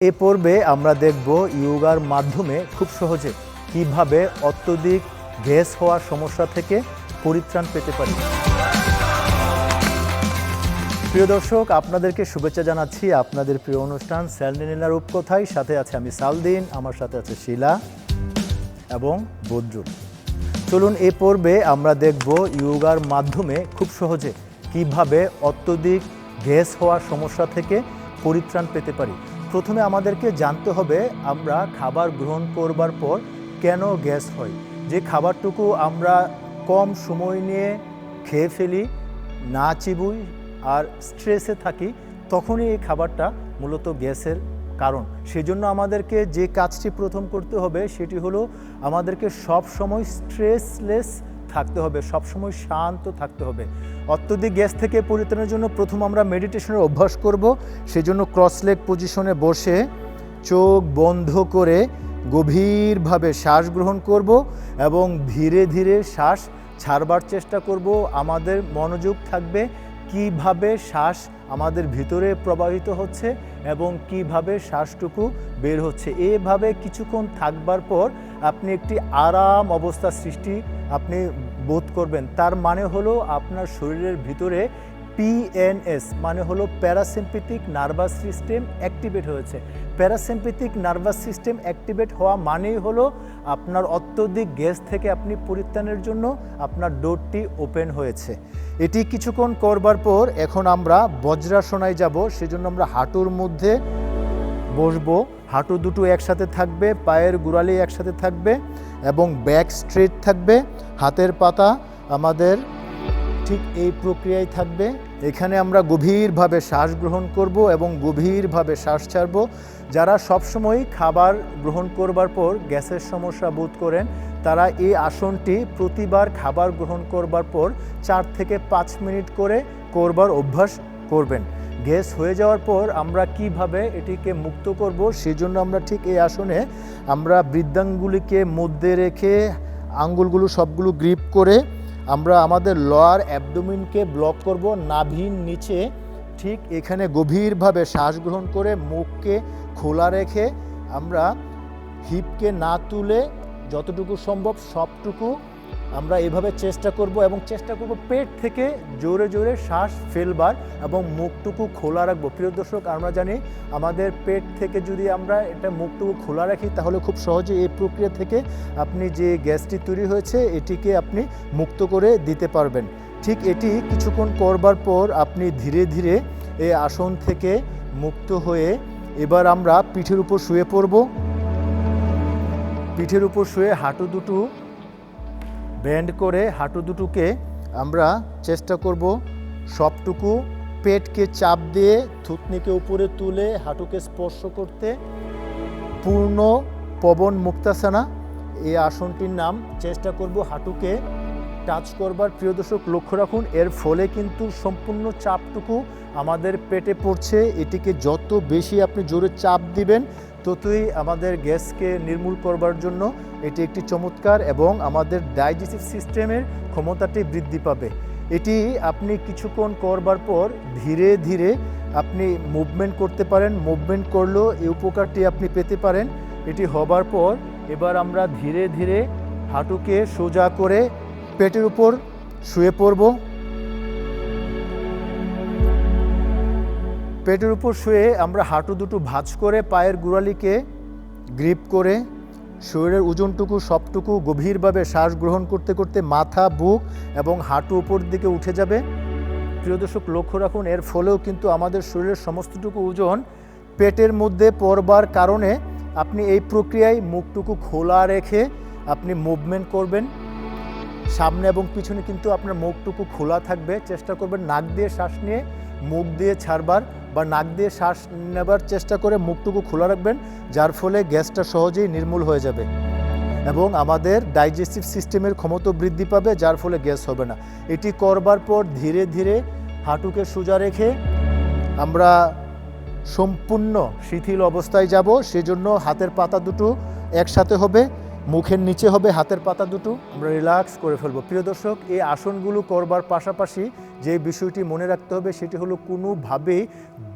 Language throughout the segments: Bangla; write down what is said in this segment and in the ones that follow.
এ পর্বে আমরা দেখব ইয়োগার মাধ্যমে খুব সহজে কীভাবে অত্যধিক গ্যাস হওয়ার সমস্যা থেকে পরিত্রাণ পেতে পারি। প্রিয় দর্শক, আপনাদেরকে শুভেচ্ছা জানাচ্ছি আপনাদের প্রিয় অনুষ্ঠান স্যালনিনার রূপকথায়। সাথে আছে আমি সালদিন, আমার সাথে আছে শিলা এবং বদরুল চলুন এ পর্বে আমরা দেখব ইয়োগার মাধ্যমে খুব সহজে কীভাবে অত্যধিক গ্যাস হওয়ার সমস্যা থেকে পরিত্রাণ পেতে পারি। প্রথমে আমাদেরকে জানতে হবে আমরা খাবার গ্রহণ করবার পর কেন গ্যাস হয়। যে খাবারটুকু আমরা কম সময় নিয়ে খেয়ে ফেলি, না চিবুই আর স্ট্রেসে থাকি, তখনই এই খাবারটা মূলত গ্যাসের কারণ। সেজন্য আমাদেরকে যে কাজটি প্রথম করতে হবে সেটি হলো আমাদেরকে সব সময় স্ট্রেসলেস থাকতে হবে, সবসময় শান্ত থাকতে হবে। অত্যধিক গ্যাস থেকে পরিত্রাণের জন্য প্রথম আমরা মেডিটেশনের অভ্যাস করব। সেজন্য ক্রস লেগ পজিশনে বসে চোখ বন্ধ করে গভীরভাবে শ্বাস গ্রহণ করব এবং ধীরে ধীরে শ্বাস ছাড়বার চেষ্টা করব। আমাদের মনোযোগ থাকবে কীভাবে শ্বাস আমাদের ভিতরে প্রবাহিত হচ্ছে এবং কীভাবে শ্বাসটুকু বের হচ্ছে। এভাবে কিছুক্ষণ থাকবার পর আপনি একটি আরাম অবস্থা সৃষ্টি আপনি বোধ করবেন, তার মানে হলো আপনার শরীরের ভিতরে পিএনএস মানে হলো প্যারাসিম্পেথিক নার্ভাস সিস্টেম অ্যাক্টিভেট হয়েছে। প্যারাসিম্পেথিক নার্ভাস সিস্টেম অ্যাক্টিভেট হওয়া মানেই হলো আপনার অত্যধিক গ্যাস থেকে আপনি পরিত্রাণের জন্য আপনার ডোরটি ওপেন হয়েছে। এটি কিছুক্ষণ করবার পর এখন আমরা বজ্রাসনায় যাব, সেজন্য আমরা হাঁটুর মধ্যে বসবো, হাঁটু দুটো একসাথে থাকবে, পায়ের গোড়ালি একসাথে থাকবে এবং ব্যাক স্ট্রেট থাকবে, হাতের পাতা আমাদের ঠিক এই প্রক্রিয়ায় থাকবে। এখানে আমরা গভীরভাবে শ্বাস গ্রহণ করব এবং গভীরভাবে শ্বাস ছাড়ব। যারা সবসময় খাবার গ্রহণ করবার পর গ্যাসের সমস্যা বোধ করেন, তারা এই আসনটি প্রতিবার খাবার গ্রহণ করবার পর চার থেকে পাঁচ মিনিট করে করবার অভ্যাস করবেন। গ্যাস হয়ে যাওয়ার পর আমরা কীভাবে এটিকে মুক্ত করব, সেজন্য আমরা ঠিক এই আসনে আমরা বৃদ্ধাঙ্গুলিকে মধ্যে রেখে আঙ্গুলগুলো সবগুলো গ্রিপ করে আমরা আমাদের লোয়ার অ্যাবডোমিনকে ব্লক করব। নাভির নিচে ঠিক এখানে গভীরভাবে শ্বাস গ্রহণ করে মুখকে খোলা রেখে আমরা হিপকে না তুলে যতটুকু সম্ভব সবটুকু আমরা এভাবে চেষ্টা করব এবং চেষ্টা করব পেট থেকে জোরে জোরে শ্বাস ফেলবার এবং মুখটুকু খোলা রাখব। প্রিয় দর্শক, আমরা জানি আমাদের পেট থেকে যদি আমরা এটা মুখটুকু খোলা রাখি, তাহলে খুব সহজে এই প্রক্রিয়া থেকে আপনি যে গ্যাসটি তৈরি হয়েছে, এটিকে আপনি মুক্ত করে দিতে পারবেন। ঠিক এটি কিছুক্ষণ করবার পর আপনি ধীরে ধীরে এই আসন থেকে মুক্ত হয়ে এবার আমরা পিঠের উপর শুয়ে পড়ব। পিঠের উপর শুয়ে হাঁটু দুটো ব্যান্ড করে হাঁটু দুটোকে আমরা চেষ্টা করব সবটুকু পেটকে চাপ দিয়ে থুতনিকে উপরে তুলে হাঁটুকে স্পর্শ করতে। পূর্ণ পবন মুক্তাসানা, এই আসনটির নাম। চেষ্টা করব হাঁটুকে টাচ করবার। প্রিয় দর্শক, লক্ষ্য রাখুন, এর ফলে কিন্তু সম্পূর্ণ চাপটুকু আমাদের পেটে পড়ছে। এটিকে যত বেশি আপনি জোরে চাপ দিবেন ততই আমাদের গ্যাসকে নির্মূল করবার জন্য এটি একটি চমৎকার এবং আমাদের ডাইজেস্টিভ সিস্টেমের ক্ষমতাটি বৃদ্ধি পাবে। এটি আপনি কিছুক্ষণ করবার পর ধীরে ধীরে আপনি মুভমেন্ট করতে পারেন, মুভমেন্ট করলেও এই উপকারটি আপনি পেতে পারেন। এটি হবার পর এবার আমরা ধীরে ধীরে হাঁটুকে সোজা করে পেটের উপর শুয়ে পড়ব। পেটের উপর শুয়ে আমরা হাঁটু দুটো ভাঁজ করে পায়ের গোড়ালিকে গ্রিপ করে শরীরের ওজনটুকু, সবটুকু গভীরভাবে শ্বাস গ্রহণ করতে করতে মাথা, বুক এবং হাঁটু উপর দিকে উঠে যাবে। প্রিয় দর্শক, লক্ষ্য রাখুন, এর ফলেও কিন্তু আমাদের শরীরের সমস্তটুকু ওজন পেটের মধ্যে পড়বার কারণে আপনি এই প্রক্রিয়ায় মুখটুকু খোলা রেখে আপনি মুভমেন্ট করবেন। সামনে এবং পিছনে কিন্তু আপনার মুখটুকু খোলা থাকবে। চেষ্টা করবেন নাক দিয়ে শ্বাস নিয়ে মুখ দিয়ে ছাড়বার বা নাক দিয়ে শ্বাস নেবার চেষ্টা করে মুখটুকু খোলা রাখবেন, যার ফলে গ্যাসটা সহজেই নির্মূল হয়ে যাবে এবং আমাদের ডাইজেস্টিভ সিস্টেমের ক্ষমতা বৃদ্ধি পাবে, যার ফলে গ্যাস হবে না। এটি করবার পর ধীরে ধীরে হাঁটুকে সোজা রেখে আমরা সম্পূর্ণ শিথিল অবস্থায় যাব, সেজন্য হাতের পাতা দুটো একসাথে হবে। মুখের নিচে হবে হাতের পাতা দুটো। আমরা রিল্যাক্স করে ফেলব। প্রিয় দর্শক, এই আসনগুলো করবার পাশাপাশি যে বিষয়টি মনে রাখতে হবে, সেটি হলো কোনোভাবেই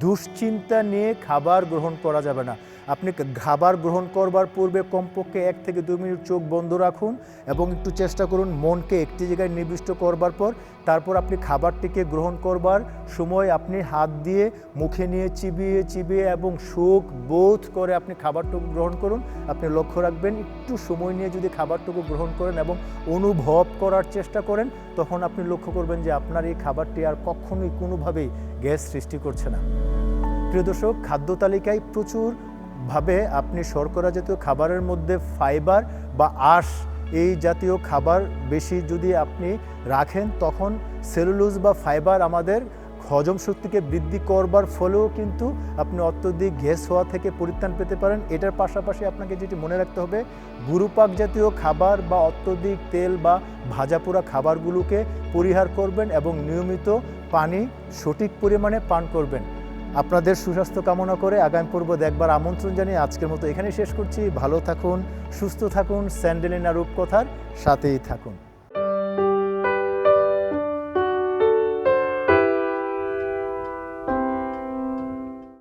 দুশ্চিন্তা নিয়ে খাবার গ্রহণ করা যাবে না। আপনি খাবার গ্রহণ করবার পূর্বে কমপক্ষে এক থেকে দুই মিনিট চোখ বন্ধ রাখুন এবং একটু চেষ্টা করুন মনকে একটি জায়গায় নির্দিষ্ট করবার পর, তারপর আপনি খাবারটিকে গ্রহণ করবার সময় আপনি হাত দিয়ে মুখে নিয়ে চিবিয়ে চিবিয়ে এবং সুখ বোধ করে আপনি খাবারটুকু গ্রহণ করুন। আপনি লক্ষ্য রাখবেন, একটু সময় নিয়ে যদি খাবারটুকু গ্রহণ করেন এবং অনুভব করার চেষ্টা করেন, তখন আপনি লক্ষ্য করবেন যে আপনার এই খাবারটি আর কখনোই কোনোভাবেই গ্যাস সৃষ্টি করছে না। প্রিয় দর্শক, খাদ্য তালিকায় প্রচুর ভাবে আপনি শর্করা জাতীয় খাবারের মধ্যে ফাইবার বা আঁশ, এই জাতীয় খাবার বেশি যদি আপনি রাখেন, তখন সেলুলোজ বা ফাইবার আমাদের হজম শক্তিকে বৃদ্ধি করবার ফলেও কিন্তু আপনি অত্যধিক গ্যাস হওয়া থেকে পরিত্রাণ পেতে পারেন। এটার পাশাপাশি আপনাকে যেটি মনে রাখতে হবে, গুরুপাক জাতীয় খাবার বা অত্যধিক তেল বা ভাজা পোড়া খাবারগুলোকে পরিহার করবেন এবং নিয়মিত পানি সঠিক পরিমাণে পান করবেন। আপনাদের সুস্বাস্থ্য কামনা করে আগামী পর্ব দেখবার আমন্ত্রণ জানিয়ে আজকের মতো এখানেই শেষ করছি। ভালো থাকুন, সুস্থ থাকুন, স্যান্ডেলিনা রূপকথার সাথেই থাকুন।